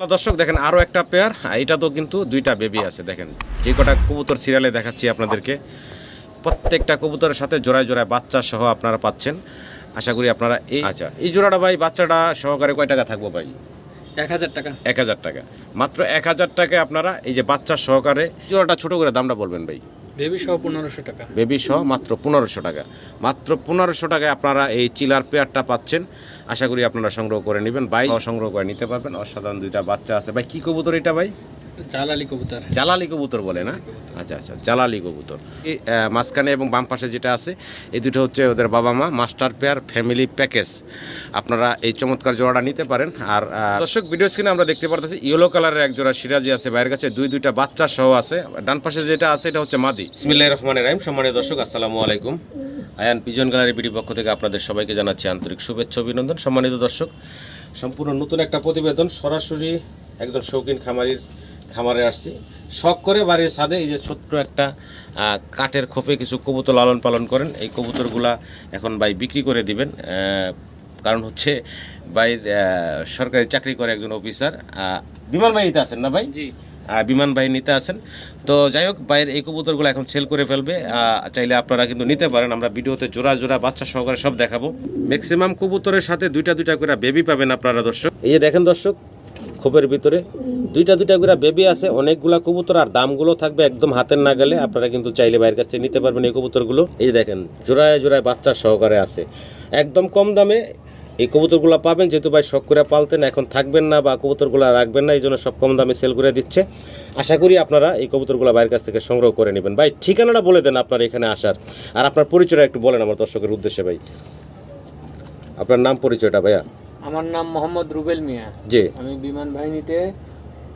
দর্শক দেখেন আরও একটা পেয়ার এটা তো কিন্তু দুইটা বেবি আছে দেখেন। যে কটা কবুতর সিরিয়ালে দেখাচ্ছি আপনাদেরকে প্রত্যেকটা কবুতরের সাথে জোড়ায় জোড়ায় বাচ্চা সহ আপনারা পাচ্ছেন। আশা করি আপনারা এই আচ্ছা। এই জোড়াটা ভাই বাচ্চাটা সহকারে কয় টাকা থাকব ভাই? এক হাজার টাকা। এক হাজার টাকা। মাত্র এক হাজার টাকায় আপনারা এই যে বাচ্চা সহকারে জোড়াটা ছোট করে দামটা বলবেন ভাই? বেবি সহ মাত্র পনেরোশো টাকা। মাত্র পনেরোশো টাকায় আপনারা এই চিলার পেয়ারটা পাচ্ছেন। আশা করি আপনারা সংগ্রহ করে নেবেন। বাই, সংগ্রহ করে নিতে পারবেন। অসাধারণ দুইটা বাচ্চা আছে। ভাই, কি কবুতর এটা, ভাই? জালালি কবুতর। জালালি কবুতর বলে না? আচ্ছা আচ্ছা জালালি কবুতর। এই মাঝখানে এবং বাম পাশে যেটা আছে, এই দুটো হচ্ছে ওদের বাবা মা, মাস্টার পেয়ার, ফ্যামিলি প্যাকেজ। আপনারা এই চমৎকার জোড়াটা নিতে পারেন। আর দর্শক, ভিডিও স্ক্রিনে আমরা দেখতে পারতেছি, ইয়েলো কালারের এক জোড়া সিরাজি আছে বাইরের কাছে, দুই দুইটা বাচ্চা সহ আছে। ডান পাশে যেটা আছে, এটা হচ্ছে মাদি। ইসমিল্লাহ রহমানের রাহিম। সম্মানিত দর্শক, আসসালামু আলাইকুম। আয়ান পিজন গ্যালারি বিডি পক্ষ থেকে আপনাদের সবাইকে জানাচ্ছি আন্তরিক শুভেচ্ছা, অভিনন্দন। সম্মানিত দর্শক, সম্পূর্ণ নতুন একটা প্রতিবেদন, সরাসরি একজন শৌখিন খামারির খামারে আসছি। শখ করে বাড়ির ছাদে এই যে ছোট্ট একটা কাঠের খোপে কিছু কবুতর লালন পালন করেন। এই কবুতরগুলা এখন ভাই বিক্রি করে দিবেন। কারণ হচ্ছে ভাইয়ের সরকারি চাকরি করে একজন অফিসার। বিমান বাহিনীতে আছেন না ভাই? জি। বিমান বাহিনীতে আছেন। তো যাই হোক বাইরের এই কবুতরগুলো এখন সেল করে ফেলবে। চাইলে আপনারা কিন্তু নিতে পারেন। আমরা ভিডিওতে জোড়া জোড়া বাচ্চা সহকারে সব দেখাবো। ম্যাক্সিমাম কবুতরের সাথে দুইটা দুইটা করে বেবি পাবেন আপনারা দর্শক। এই যে দেখেন দর্শক খোপের ভিতরে। দুইটা দুইটা করে বেবি আছে, অনেকগুলা কবুতর আর দামগুলো থাকবে একদম হাতের না গেলে আপনারা কিন্তু চাইলে বাইরের কাছ থেকে নিতে পারবেন এই কবুতরগুলো। এই যে দেখেন, জোড়ায় জোড়ায় বাচ্চা সহকারে আছে। একদম কম দামে এই কবুতরগুলো পাবেন, যেহেতু ভাই শখ করে পালতেন, এখন থাকবেন না বা কবুতরগুলো রাখবেন না এই জন্য সব কম দামে সেল করে দিচ্ছে। আশা করি আপনারা এই কবুতরগুলো বাইরের কাছ থেকে সংগ্রহ করে নেবেন। ভাই, ঠিকানাটা বলে দেন আপনার এখানে আসার। আর আপনার পরিচয়টা একটু বলেন আমার দর্শকের উদ্দেশ্যে, ভাই। আপনার নাম পরিচয়টা, ভাইয়া। আমার নাম মোহাম্মদ রুবেল মিয়া। জি। আমি বিমান বাহিনীতে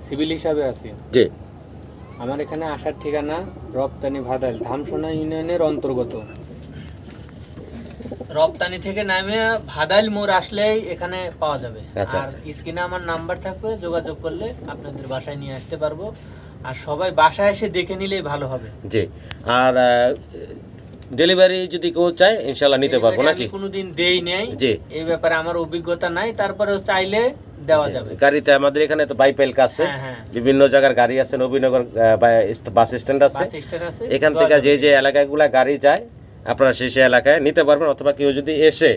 সিভিল হিসাবে আছি। জি। আমার এখানে আসার ঠিকানা রপ্তানি ভাদাইল ধামসোনা ইউনিয়নের অন্তর্গত। রপ্তানি থেকে নামে ভাদাইল মোড় আসলেই এখানে পাওয়া যাবে। আচ্ছা, আর আচ্ছা। স্ক্রিনে আমার নাম্বার থাকবে যোগাযোগ করলে আপনাদের বাসায় নিয়ে আসতে পারব। আর সবাই বাসায় এসে দেখে নিলেই ভালো হবে। জি। আর ডেলিভারি যদি কেউ চায় ইনশাল্লাহ নিতে পারব নাকি? কোনোদিন দেই নেই। জি। এই ব্যাপারে আমার অভিজ্ঞতা নাই তারপরে চাইলে দেওয়া যাবে। গাড়িতে আমাদের এখানে তো বাইপেলক আছে। হ্যাঁ, হ্যাঁ। বিভিন্ন জায়গার গাড়ি আছে নবীনগর বাস স্ট্যান্ড আছে। এখান থেকে যে যে এলাকাগুলা গাড়ি যায় আপনারা সেই সেই এলাকায় নিতে পারবেন অথবা কেউ যদি এসে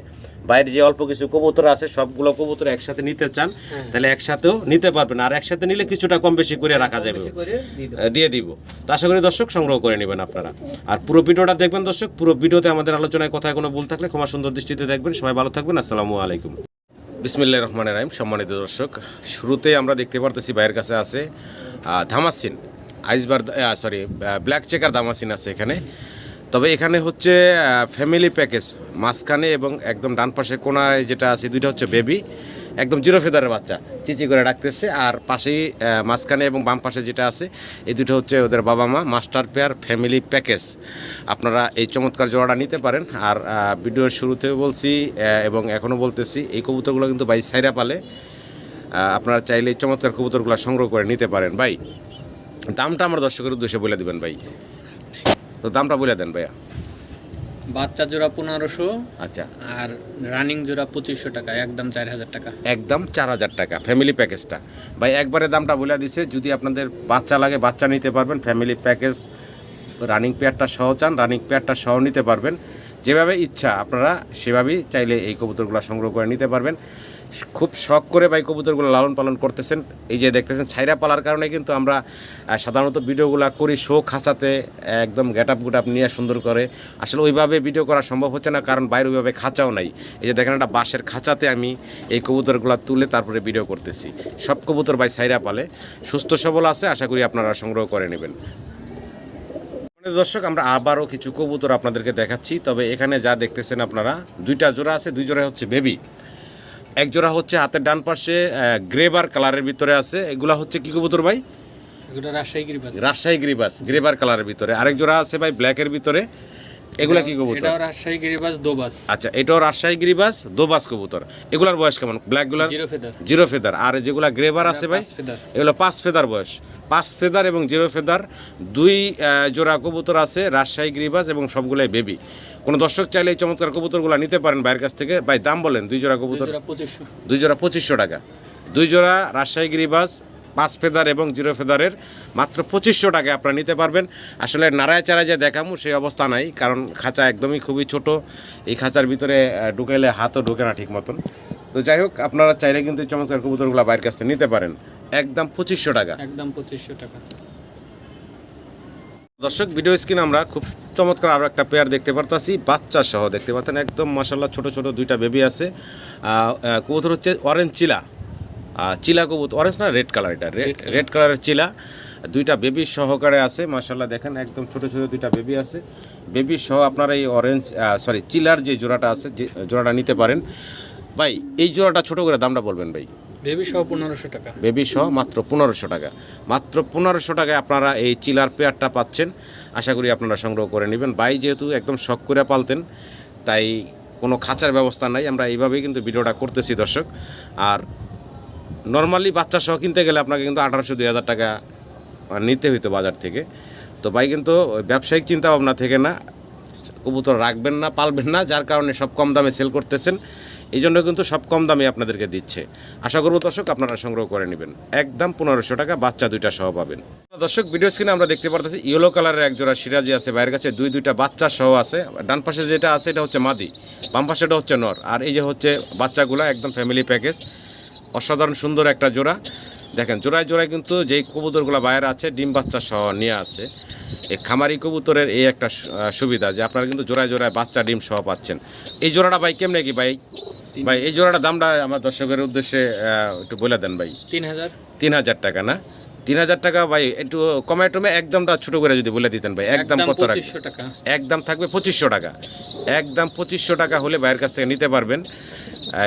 বাইরে যে অল্প কিছু কবুতর আছে সবগুলো কবুতর একসাথে নিতে চান তাহলে একসাথেও নিতে পারবেন। আর একসাথে নিলে কিছুটা কম বেশি করে রাখা যাবে। দিয়ে দেবো। আহ, দিয়ে দিব। তো আশা করি দর্শক সংগ্রহ করে নেবেন আপনারা। আর পুরো ভিডিওটা দেখবেন দর্শক পুরো ভিডিওতে আমাদের আলোচনায় কথায় কোনো ভুল থাকলে ক্ষমা সুন্দর দৃষ্টিতে দেখবেন। সবাই ভালো থাকবেন আসসালামু আলাইকুম। বিসমিল্লাহ রহমান রাহিম। সম্মানিত দর্শক শুরুতে আমরা দেখতে পারতেছি ভাইয়ের কাছে আছে ধামাসিন ice bar sorry black checker ধামাসিন আছে এখানে। তবে এখানে হচ্ছে ফ্যামিলি প্যাকেজ মাঝখানে এবং একদম ডান পাশে কোনায় যেটা আছে, দুইটা হচ্ছে বেবি একদম জিরো ফেদারের বাচ্চা, চিচি করে ডাকতেছে আর পাশেই মাঝখানে এবং বাম পাশে যেটা আছে, এই দুটো হচ্ছে ওদের বাবা মা মাস্টার পেয়ার ফ্যামিলি প্যাকেজ আপনারা এই চমৎকার জোড়াটা নিতে পারেন। আর ভিডিওর শুরুতেও বলছি এবং এখনও বলতেছি, এই কবুতরগুলো কিন্তু ভাই সাইরা পালে আপনারা চাইলে এই চমৎকার কবুতরগুলো সংগ্রহ করে নিতে পারেন। ভাই, দামটা আমার দর্শকের উদ্দেশ্যে বলে দিবেন ভাই। তো দামটা বলে দেন ভাইয়া। বাচ্চা জোড়া পনেরোশো আচ্ছা। আর রানিং জোড়া পঁচিশশো টাকা একদম চার হাজার টাকা। একদম চার হাজার টাকা ফ্যামিলি প্যাকেজটা ভাই একবারে দামটা বলে দিছে যদি আপনাদের বাচ্চা লাগে বাচ্চা নিতে পারবেন ফ্যামিলি প্যাকেজ রানিং পেয়ারটা সহ চান রানিং পেয়ারটা সহ নিতে পারবেন। যেভাবে ইচ্ছা আপনারা সেভাবেই চাইলে এই কবুতরগুলো সংগ্রহ করে নিতে পারবেন। খুব শখ করে ভাই কবুতরগুলো লালন পালন করতেছেন। এই যে দেখতেছেন, ছাইরা পালার কারণে কিন্তু আমরা সাধারণত ভিডিওগুলো করি, শো খাঁচাতে একদম গেট আপ গুট আপ নিয়ে সুন্দর করে। আসলে ওইভাবে ভিডিও করা সম্ভব হচ্ছে না, কারণ বাইরে ওইভাবে খাঁচাও নাই। এই যে দেখেন একটা বাঁশের খাঁচাতে আমি এই কবুতরগুলো তুলে তারপরে ভিডিও করতেছি। সব কবুতর ভাই সাইরা পালে। সুস্থ, সবল আছে, আশা করি আপনারা সংগ্রহ করে নেবেন। দর্শক, আমরা আবারও কিছু কবুতর আপনাদেরকে দেখাচ্ছি। তবে এখানে যা দেখতেছেন আপনারা, দুইটা জোড়া আছে, দুই জোড়া হচ্ছে বেবি এক জোড়া হচ্ছে হাতের ডান পাশে গ্রেবার কালারের ভিতরে আছে। এগুলা হচ্ছে কি কবুতর ভাই? রাজশাহী গিরিবাস। গ্রেবার কালারের ভিতরে। আরেক জোড়া আছে ভাই ব্ল্যাকের ভিতরে। এগুলা কি কবুতর? এটাও রাজশাহী গিরিবাস দোবাস। আচ্ছা এটাও রাজশাহী গ্রিবাস দোবাস কবুতর। এগুলার বয়স কেমন? ব্ল্যাকগুলার জিরো ফেদার। Zero feather. আর যেগুলা গ্রেবার আছে ভাই এগুলো পাঁচ ফেদার বয়স। পাঁচ ফেদার এবং জিরো ফেদার। দুই জোড়া কবুতর আছে রাজশাহী গ্রিবাস এবং সবগুলাই বেবি কোনো দর্শক চাইলে এই চমৎকার কবুতরগুলো নিতে পারেন বাইরের কাছ থেকে। ভাই দাম বলেন দুই জোড়া কবুতর? দুই জোড়া পঁচিশশো। টাকা। দুই জোড়া রাজশাহী গিরিবাস পাঁচ ফেদার এবং জিরো ফেদারের মাত্র পঁচিশশো টাকায় আপনারা নিতে পারবেন। আসলে নাড়ায় চাড়ায় যে দেখামু সেই অবস্থা নাই কারণ খাঁচা একদমই খুবই ছোট। এই খাঁচার ভিতরে ঢুকাইলে হাতও ঢুকে না ঠিক মতন। তো যাই হোক আপনারা চাইলে কিন্তু চমৎকার কবুতরগুলো বাইরের কাছ থেকে নিতে পারেন। একদম পঁচিশশো টাকা। একদম পঁচিশশো টাকা। দর্শক ভিডিও স্ক্রিন আমরা খুব চমৎকার আরও একটা পেয়ার দেখতে পারতাছি বাচ্চা সহ দেখতে পাচ্ছেন একদম মাসাল্লাহ ছোট ছোট দুইটা বেবি আছে। কবুতর হচ্ছে অরেঞ্জ চিলা। চিলা কবুতর অরেঞ্জ না রেড কালার এটা। রেড রেড কালারের চিলা। দুইটা বেবি সহকারে আছে মাসাল্লাহ দেখেন একদম ছোট ছোট দুইটা বেবি আছে। বেবি সহ আপনারা এই অরেঞ্জ সরি চিলার যে জোড়াটা আছে যে জোড়াটা নিতে পারেন। ভাই এই জোড়াটা ছোট করে দামটা বলবেন ভাই? বেবি সহ মাত্র পনেরোশো টাকা। মাত্র পনেরোশো টাকায় আপনারা এই চিলার পেয়ারটা পাচ্ছেন। আশা করি আপনারা সংগ্রহ করে নেবেন। বাই যেহেতু একদম শখ করে পালতেন, তাই কোনো খাঁচার ব্যবস্থা নাই। আমরা এইভাবেই কিন্তু ভিডিওটা করতেছি দর্শক। আর নর্মালি বাচ্চা সহ কিনতে গেলে আপনাকে কিন্তু আঠারোশো, দুই হাজার টাকা নিতে হইতো বাজার থেকে। তো ভাই কিন্তু ব্যবসায়িক চিন্তা ভাবনা থেকে না, কবুতর রাখবেন না, পালবেন না, যার কারণে সব কম দামে সেল করতেছেন। এই জন্য কিন্তু সব কম দামে আপনাদেরকে দিচ্ছে। আশা করব দর্শক আপনারা সংগ্রহ করে নেবেন। একদম পনেরোশো টাকা, বাচ্চা দুইটা সহ পাবেন। দর্শক ভিডিও স্ক্রিনে আমরা দেখতে পারতেছি ইয়েলো কালারের এক জোড়া সিরাজি আছে বাইরের কাছে। দুই, দুইটা বাচ্চা সহ আছে। ডান পাশে যেটা আছে, এটা হচ্ছে মাদি। বাম পাশেটা হচ্ছে নর। আর এই যে হচ্ছে বাচ্চাগুলো, একদম ফ্যামিলি প্যাকেজ অসাধারণ সুন্দর একটা জোড়া। দেখেন, জোড়ায় জোড়ায় কিন্তু যেই কবুতরগুলো বাইরে আছে, ডিম বাচ্চা সহ নিয়ে আছে। এই খামারি কবুতরের এই একটা সুবিধা যে আপনারা কিন্তু জোড়ায় জোড়ায় বাচ্চা, ডিম সহ পাচ্ছেন। এই জোড়াটা ভাই কেমনে কি ভাই? ভাই এই জোড়াটা দামটা আমার দর্শকের উদ্দেশ্যে একটু বলে দেন ভাই। তিন হাজার। তিন হাজার টাকা না? তিন হাজার টাকা ভাই একটু কমায় টমে একদমটা ছোট করে যদি বলে দিতেন ভাই একদম কত টাকা। একদম থাকবে পঁচিশশো টাকা। একদম পঁচিশশো টাকা হলে বাইরের কাছ থেকে নিতে পারবেন।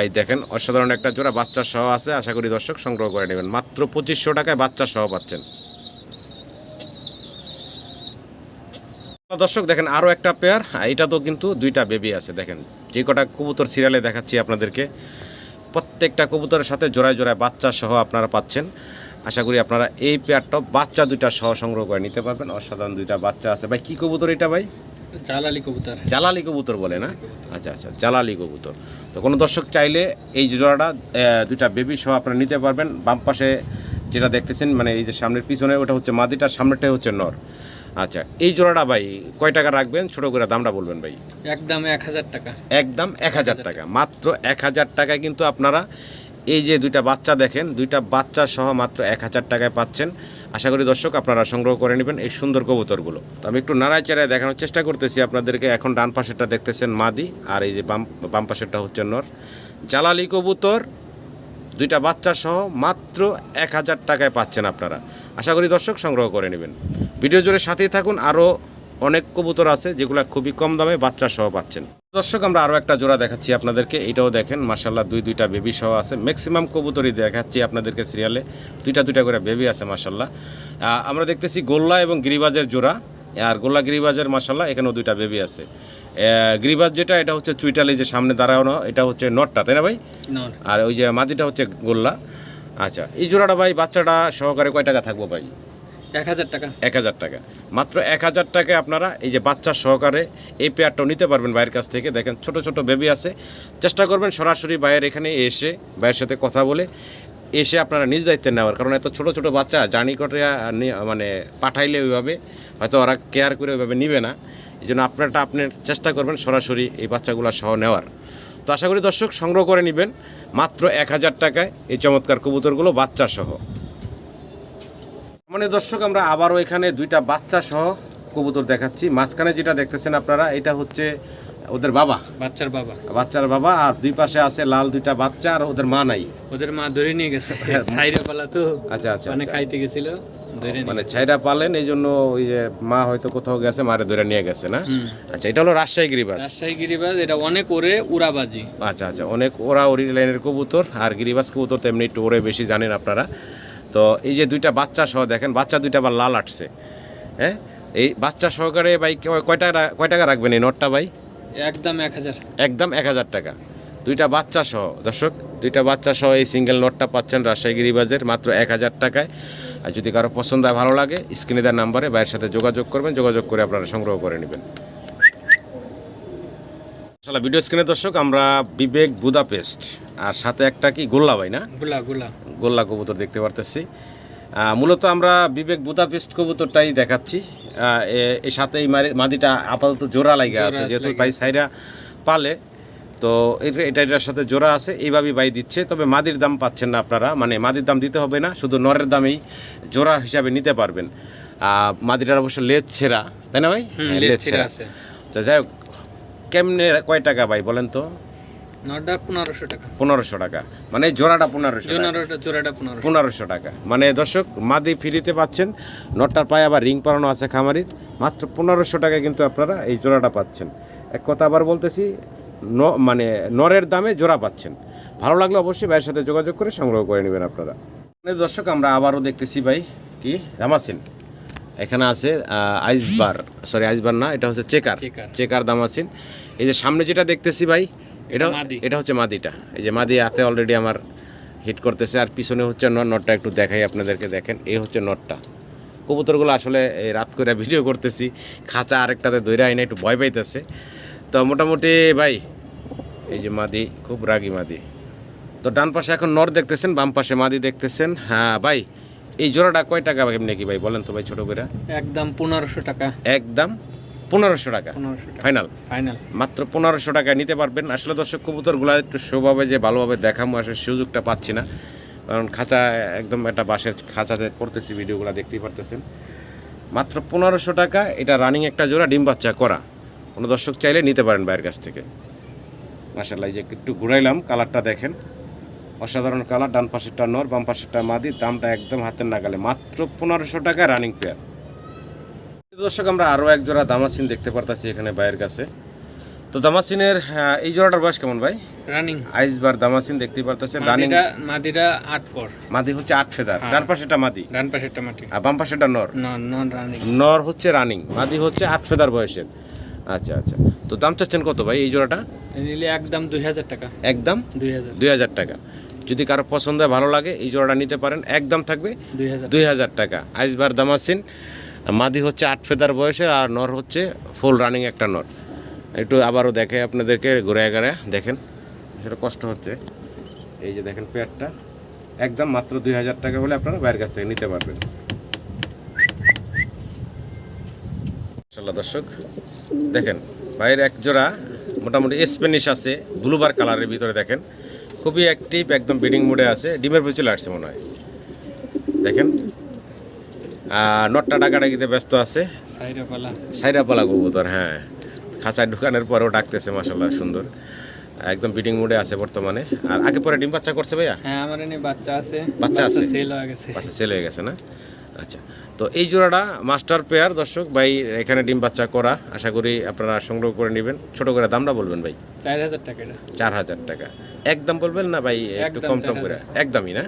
এই দেখেন অসাধারণ একটা জোড়া বাচ্চা সহ আছে আশা করি দর্শক সংগ্রহ করে নেবেন। মাত্র পঁচিশশো টাকায় বাচ্চা সহ পাচ্ছেন। দর্শক দেখেন আরও একটা পেয়ার এটা তো কিন্তু দুইটা বেবি আছে দেখেন। যে কটা কবুতর সিরিয়ালে দেখাচ্ছি আপনাদেরকে প্রত্যেকটা কবুতরের সাথে জোড়ায় জোড়ায় বাচ্চা সহ আপনারা পাচ্ছেন। আশা করি আপনারা এই পেয়ারটাও বাচ্চা দুইটা সহ সংগ্রহ করে নিতে পারবেন। অসাধারণ দুইটা বাচ্চা আছে। ভাই কী কবুতর এটা ভাই? জালালি কবুতর। জালালি কবুতর বলে না? আচ্ছা আচ্ছা জালালি কবুতর। তো কোনো দর্শক চাইলে এই জোড়াটা দুইটা বেবি সহ আপনারা নিতে পারবেন। বাম পাশে যেটা দেখতেছেন মানে এই যে সামনের পিছনে ওটা হচ্ছে মাদিটার সামনেরটাই হচ্ছে নর। আচ্ছা এই জোড়াটা ভাই কয় টাকা রাখবেন? ছোটো করে দামটা বলবেন ভাই। একদম এক হাজার টাকা। একদম এক হাজার টাকা। মাত্র এক হাজার টাকায় কিন্তু আপনারা এই যে দুইটা বাচ্চা দেখেন দুইটা বাচ্চা সহ মাত্র এক হাজার টাকায় পাচ্ছেন। আশা করি দর্শক আপনারা সংগ্রহ করে নেবেন এই সুন্দর কবুতরগুলো। তো আমি একটু নাড়ায় চাড়ায় দেখানোর চেষ্টা করতেছি আপনাদেরকে। এখন ডান পাশেরটা দেখতেছেন মাদি আর এই যে বাম বাম পাশেরটা হচ্ছে নর। জালালি কবুতর দুইটা বাচ্চা সহ মাত্র এক হাজার টাকায় পাচ্ছেন আপনারা। আশা করি দর্শক সংগ্রহ করে নেবেন। ভিডিও জুড়ে সাথেই থাকুন। আরও অনেক কবুতর আছে যেগুলো খুবই কম দামে বাচ্চা সহ পাচ্ছেন। দর্শক আমরা আরও একটা জোড়া দেখাচ্ছি আপনাদেরকে। এটাও দেখেন মাসাল্লাহ দুই দুইটা বেবি সহ আছে। ম্যাক্সিমাম কবুতরই দেখাচ্ছি আপনাদেরকে সিরিয়ালে দুইটা দুইটা করে বেবি আছে মাসাল্লাহ আমরা দেখতেছি গোল্লা এবং গিরিবাজের জোড়া। আর গোল্লা গিরিবাজের মাসাল্লাহ এখানেও দুইটা বেবি আছে। গিরিবাজ যেটা এটা হচ্ছে চুইটালি যে সামনে দাঁড়ানো এটা হচ্ছে নটটা তাই না ভাই? আর ওই যে মাদিটা হচ্ছে গোল্লা। আচ্ছা এই জোড়াটা ভাই বাচ্চাটা সহকারে কয় টাকা থাকব ভাই? এক হাজার টাকা। মাত্র এক হাজার টাকায় আপনারা এই যে বাচ্চা সহকারে এই পেয়ারটাও নিতে পারবেন বাইরের কাছ থেকে। দেখেন ছোট ছোট বেবি আছে। চেষ্টা করবেন সরাসরি বাইরের এখানে এসে ভাইয়ের সাথে কথা বলে এসে আপনারা নিজ দায়িত্বে নেওয়ার। কারণ এত ছোট ছোট বাচ্চা জার্নি করে মানে পাঠাইলে ওইভাবে হয়তো ওরা কেয়ার করে ওইভাবে নিবে না। এই জন্য আপনারটা আপনি চেষ্টা করবেন সরাসরি এই বাচ্চাগুলো সহ নেওয়ার। তো আশা করি দর্শক সংগ্রহ করে নেবেন। মাত্র এক হাজার টাকায় এই চমৎকার কবুতরগুলো বাচ্চা সহ। মানে দর্শক আমরা আবারও এখানে দুইটা বাচ্চা সহ কবুতর দেখাচ্ছি। মাঝখানে যেটা দেখতেছেন আপনারা এটা হচ্ছে ওদের বাবা। বাচ্চার বাবা। বাচ্চার বাবা আর দুই পাশে আছে লাল দুইটা বাচ্চা আর ওদের মা নাই। ওদের মা ধরে নিয়ে গেছে। সাইরে পালা তো আচ্ছা আচ্ছা মানে আচ্ছা। খাইতে গেছিল মানে ছাইরা পালেন এই জন্য ওই যে মা হয়তো কোথাও গেছে মারে ধরে নিয়ে গেছে না? আচ্ছা এটা হলো রাজশাহী গিরিবাস রাজশাহী গিরিবাজ এটা অনেক ওরে উড়াবাজি। আচ্ছা আচ্ছা অনেক ওরা ওরি লাইনের কবুতর আর গিরিবাস কবুতর তেমনি একটু ওরে বেশি জানেন আপনারা। তো এই যে দুইটা বাচ্চা সহ দেখেন বাচ্চা দুইটা আবার লাল আটছে। হ্যাঁ? এই বাচ্চা সহকারে ভাই ক- কয় টাকা কয় টাকা রাখবেন এই নোটটা ভাই? একদম এক হাজার। একদম এক হাজার টাকা। দুইটা বাচ্চা সহ দর্শক দুইটা বাচ্চা সহ এই সিঙ্গেল নোটটা পাচ্ছেন রাজশাহী গিরিবাজের মাত্র এক হাজার টাকায়। আর যদি কারও পছন্দ হয় ভালো লাগে স্ক্রিনে দেওয়ার নাম্বারে ভাইয়ের সাথে যোগাযোগ করবেন যোগাযোগ করে আপনারা সংগ্রহ করে নেবেন। আসলে ভিডিও স্ক্রিনে দর্শক আমরা বিবেক বুদাপেস্ট আর সাথে একটা কি গোল্লা ভাই না? গুলা গুলা গোল্লা কবুতর দেখতে পারতেছি। মূলত আমরা বিবেক বুদাপেস্ট কবুতরটাই দেখাচ্ছি। এর সাথে এই মারি- মাদিটা আপাতত জোড়া লাগা আছে যেহেতু ভাই সাইরা পালে তো এটা এটা এটার সাথে জোড়া আছে এইভাবেই বাই দিচ্ছে। তবে মাদির দাম পাচ্ছেন না আপনারা মানে মাদির দাম দিতে হবে না শুধু নরের দামেই জোড়া হিসাবে নিতে পারবেন। মাদিটার অবশ্য লেজ ছেঁড়া তাই না ভাই? হ্যাঁ, লেজ ছেঁড়া। তো যাই হোক কেমনে কয় টাকা ভাই বলেন তো? পনেরোশো টাকা। মানে জোড়াটা পনেরোশো টাকা। পনেরোশো। মানে দর্শক মাদি ফ্রিতে পাচ্ছেন। নটটার পায়ে আবার রিং পরানো আছে খামারির। মাত্র পনেরোশো কিন্তু আপনারা এই জোড়াটা পাচ্ছেন। এক কথা আবার বলতেছি ন মানে নরের দামে জোড়া পাচ্ছেন। ভালো লাগলে অবশ্যই ভাইয়ের সাথে যোগাযোগ করে সংগ্রহ করে নেবেন আপনারা। মানে দর্শক আমরা আবারও দেখতেছি ভাই কি? দামাসিন। এখানে আছে আইসবার। সরি আইসবার না এটা হচ্ছে চেকার। চেকার দামাসিন। এই যে সামনে যেটা দেখতেছি ভাই এটা। এটা হচ্ছে মাদিটা। এই যে মাদি হাতে অলরেডি আমার হিট করতেছে। আর পিছনে হচ্ছে নট নটটা একটু দেখাই আপনাদেরকে দেখেন। এই হচ্ছে নটটা। কবুতরগুলো আসলে এই রাত করে ভিডিও করতেছি। খাঁচা আরেকটাতে দৈরা আইনে একটু ভয় পাইতেছে। তো মোটামুটি ভাই এই যে মাদি খুব রাগী মাদি। তো ডান পাশে এখন নর দেখতেছেন বাম পাশে মাদি দেখতেছেন। হ্যাঁ ভাই এই জোড়াটা কয় টাকা কেমনি কি ভাই? বলেন তো ভাই ছোট করে একদম পনেরোশো টাকা। একদম পনেরোশো টাকা। ফাইনাল ফাইনাল মাত্র পনেরোশো টাকায় নিতে পারবেন। আসলে দর্শক কবুতরগুলো একটু শোভাবে যে ভালোভাবে দেখামো আসলে সুযোগটা পাচ্ছি না। কারণ খাঁচা একদম একটা বাঁশের খাঁচাতে করতেছি ভিডিওগুলো দেখতেই পারতেছেন। মাত্র পনেরোশো টাকা এটা রানিং একটা জোড়া ডিম বাচ্চা করা। কোনো দর্শক চাইলে নিতে পারেন বাইরের কাছ থেকে। মাসাল্লাহ এই যে একটু ঘুরাইলাম কালারটা দেখেন। অসাধারণ কালার ডান পাশেরটা নর বাম পাশেরটা মাদি দামটা একদম হাতের নাগালে। মাত্র পনেরোশো টাকা রানিং পেয়ার দর্শক আমরা আরও এক জোড়া দামাসিন দেখতে পারতাছি এখানে ভাইয়ের কাছে। তো দামাসিনের এই জোড়াটার বয়স কেমন ভাই? রানিং আইসবার দামাসিন দেখতেই পারতেছেন রানিং মাদিটা আট পর। মাদি হচ্ছে আট ফেদার। ডান পাশেটা মাদি? ডান পাশের টমাটি আর বাম পাশেটা নর? নন রানিং নর হচ্ছে রানিং মাদি হচ্ছে আট ফেদার বয়সের। আচ্ছা আচ্ছা। তো দাম চাচ্ছেন কত ভাই এই জোড়াটা? নিলে একদম দুই হাজার টাকা। একদম? দুই হাজার। টাকা। যদি কারও পছন্দ হয় ভালো লাগে এই জোড়াটা নিতে পারেন একদম থাকবে দুই হাজার। দুই হাজার টাকা। আইসবার দামাসিন মাদি হচ্ছে আট ফেদার বয়সের আর নর হচ্ছে ফুল রানিং একটা নর। একটু আবারও দেখে আপনাদেরকে ঘুরে ঘুরে দেখেন, সেটা কষ্ট হচ্ছে। এই যে দেখেন পেয়ারটা, একদম মাত্র দুই হাজার টাকা হলে আপনারা বাইরের কাছ থেকে নিতে পারবেন। দর্শক, দেখেন বাইরের এক জোড়া মোটামুটি স্প্যানিশ আছে ব্লুবার কালারের ভিতরে দেখেন। খুবই অ্যাক্টিভ একদম বিডিং মোডে আছে, ডিমের ভিতরে আসছে মনে হয়। দেখেন নটটা ডাকাডাকিতে ব্যস্ত আছে। সাইরাপালা। কবুতর হ্যাঁ। খাঁচায় ঢুকানোর পরেও ডাকতেছে মাসাল্লাহ সুন্দর। একদম বিডিং মোডে আছে বর্তমানে। আর আগে পরে ডিম বাচ্চা করছে ভাইয়া? হ্যাঁ আমার এনে বাচ্চা আছে। বাচ্চা আছে? সেল হয়ে গেছে। বাচ্চা ছেলে হয়ে গেছে না? আচ্ছা তো এই জোড়াটা মাস্টার পেয়ার দর্শক ভাই এখানে ডিম বাচ্চা করা আশা করি আপনারা সংগ্রহ করে নেবেন। ছোট করে দামটা বলবেন ভাই? চার হাজার টাকা চার হাজার টাকা। একদম বলবেন না ভাই একটু কম টম করে? একদমই না?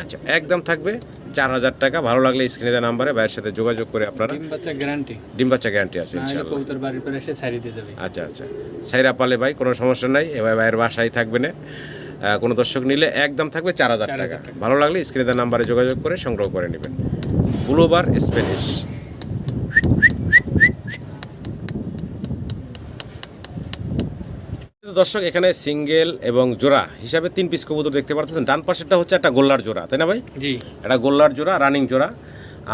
আচ্ছা একদম থাকবে। চার হাজার টাকা। ভালো লাগলে স্ক্রিনে দেওয়া নাম্বারে ভাইয়ের সাথে যোগাযোগ করে আপনারা ডিম বাচ্চা গ্যারান্টি ডিম বাচ্চা গ্যারান্টি আছে ইনশাআল্লাহ। বাড়ির পরে এসে ছাড়ি দিয়ে যাবে। আচ্ছা আচ্ছা। সাইরা পালে ভাই কোনো সমস্যা নাই। এবার ভাইয়ের বাসায় থাকবে না। কোনো দর্শক নিলে একদম থাকবে চার হাজার টাকা। টাকা। ভালো লাগলে স্ক্রিনে দেওয়া নাম্বারে যোগাযোগ করে সংগ্রহ করে নেবেন। ব্লুবার স্প্যানিশ দর্শক এখানে সিঙ্গেল এবং জোড়া হিসাবে তিন পিস কবুতর দেখতে পাচ্ছেন ডান পাশেরটা হচ্ছে একটা গোল্লার জোড়া তাই না ভাই? জি। এটা গোল্লার জোড়া রানিং জোড়া।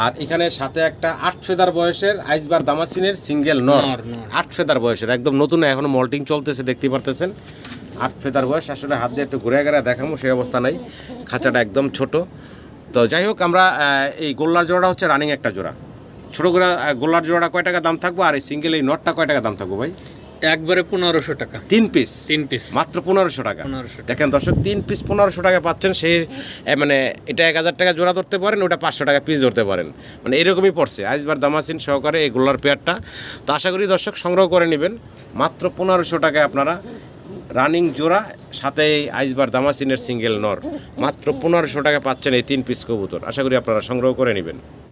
আর এখানে সাথে একটা আট ফেদার বয়সের আইসবার দামাসিনের সিঙ্গেল নর। আট ফেদার বয়সের একদম নতুন এখনও মল্টিং চলতেছে দেখতে পারতেছেন। আট ফেদার বয়স আসলে হাত দিয়ে একটু ঘুরে ঘুরে দেখাবো সেই অবস্থা নাই। খাঁচাটা একদম ছোট। তো যাই হোক আমরা এই গোল্লার জোড়াটা হচ্ছে রানিং একটা জোড়া। ছোটো গোল্লার জোড়াটা কয় টাকা দাম থাকব আর এই সিঙ্গেল এই নটটা কয় টাকা দাম থাকব ভাই? একবারে পনেরোশো টাকা। তিন পিস তিন পিস মাত্র পনেরোশো টাকা? দেখেন দর্শক তিন পিস পনেরোশো টাকা পাচ্ছেন সে মানে এটা এক হাজার টাকা জোড়া ধরতে পারেন ওটা পাঁচশো টাকা পিস ধরতে পারেন। মানে এরকমই পড়ছে আইসবার দামাসিন সহকারে এই গোল্লার পেয়ারটা তো আশা করি দর্শক সংগ্রহ করে নেবেন। মাত্র পনেরোশো টাকায় আপনারা রানিং জোড়া সাথে আইসবার দামাসিনের সিঙ্গেল নর। মাত্র পনেরোশো টাকা পাচ্ছেন এই তিন পিস কবুতর। আশা করি আপনারা সংগ্রহ করে নেবেন।